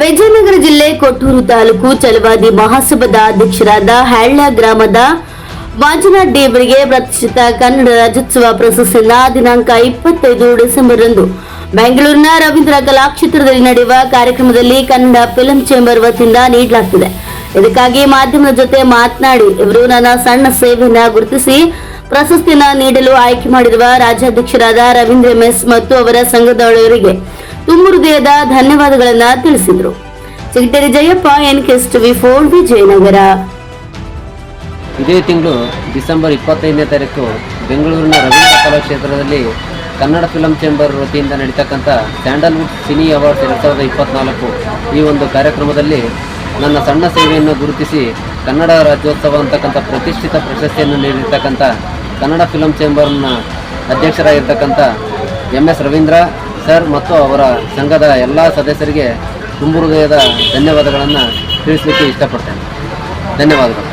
ವಿಜಯನಗರ ಜಿಲ್ಲೆ ಕೊಟ್ಟೂರು ತಾಲೂಕು ಚಲವಾದಿ ಮಹಾಸಭಾದ ಅಧ್ಯಕ್ಷರಾದ ಹಳ್ಳ ಗ್ರಾಮದ ಮಂಜುನಾಥ್ ದೇವರಿಗೆ ಪ್ರತಿಷ್ಠಿತ ಕನ್ನಡ ರಾಜ್ಯೋತ್ಸವ ಪ್ರಶಸ್ತಿನ ದಿನಾಂಕ ಇಪ್ಪತ್ತೈದು ಡಿಸೆಂಬರ್ ರಂದು. ಬೆಂಗಳೂರಿನ ರವೀಂದ್ರ ಕಲಾಕ್ಷೇತ್ರದಲ್ಲಿ ನಡೆಯುವ ಕಾರ್ಯಕ್ರಮದಲ್ಲಿ ಕನ್ನಡ ಫಿಲಂ ಚೇಂಬರ್ ವತಿಯಿಂದ ನೀಡಲಾಗ್ತಿದೆ. ಇದಕ್ಕಾಗಿ ಮಾಧ್ಯಮದ ಜೊತೆ ಮಾತನಾಡಿ, ಇವರು ನನ್ನ ಸಣ್ಣ ಸೇವೆಯನ್ನ ಗುರುತಿಸಿ ಪ್ರಶಸ್ತಿಯನ್ನ ನೀಡಲು ಆಯ್ಕೆ ಮಾಡಿರುವ ರಾಜ್ಯಾಧ್ಯಕ್ಷರಾದ ರವೀಂದ್ರ ಮೆಸ್ ಮತ್ತು ಅವರ ಸಂಘದವರಿಗೆ ತುಂಬ ಹೃದಯದ ಧನ್ಯವಾದಗಳನ್ನ ತಿಳಿಸಿದರು. ಚಿಗಟೇರಿ ಜಯಪ್ಪ ಎನ್ ಕೆಸ್ಟ್ ವಿ ಫೋರ್ ವಿಜಯನಗರ. ಇದೇ ತಿಂಗಳು ಡಿಸೆಂಬರ್ ಇಪ್ಪತ್ತೈದನೇ ತಾರೀಕು ಬೆಂಗಳೂರಿನ ರವೀಂದ್ರ ಕಲಾಕ್ಷೇತ್ರದಲ್ಲಿ ಕನ್ನಡ ಫಿಲಂ ಚೇಂಬರ್ ವತಿಯಿಂದ ನಡೀತಕ್ಕಂಥ ಸ್ಯಾಂಡಲ್ವುಡ್ ಸಿನಿ ಅವಾರ್ಡ್ಸ್ ಎರಡು ಸಾವಿರದ ಇಪ್ಪತ್ನಾಲ್ಕು ಈ ಒಂದು ಕಾರ್ಯಕ್ರಮದಲ್ಲಿ ನನ್ನ ಸಣ್ಣ ಸೇವೆಯನ್ನು ಗುರುತಿಸಿ ಕನ್ನಡ ರಾಜ್ಯೋತ್ಸವ ಅಂತಕ್ಕಂಥ ಪ್ರತಿಷ್ಠಿತ ಪ್ರಶಸ್ತಿಯನ್ನು ನೀಡಿರ್ತಕ್ಕಂಥ ಕನ್ನಡ ಫಿಲಂ ಚೇಂಬರ್ನ ಅಧ್ಯಕ್ಷರಾಗಿರ್ತಕ್ಕಂಥ ಎಂ ಎಸ್ ರವೀಂದ್ರ ಸರ್ ಮತ್ತು ಅವರ ಸಂಘದ ಎಲ್ಲ ಸದಸ್ಯರಿಗೆ ತುಂಬು ಹೃದಯದ ಧನ್ಯವಾದಗಳನ್ನು ತಿಳಿಸಲಿಕ್ಕೆ ಇಷ್ಟಪಡ್ತೇನೆ. ಧನ್ಯವಾದಗಳು.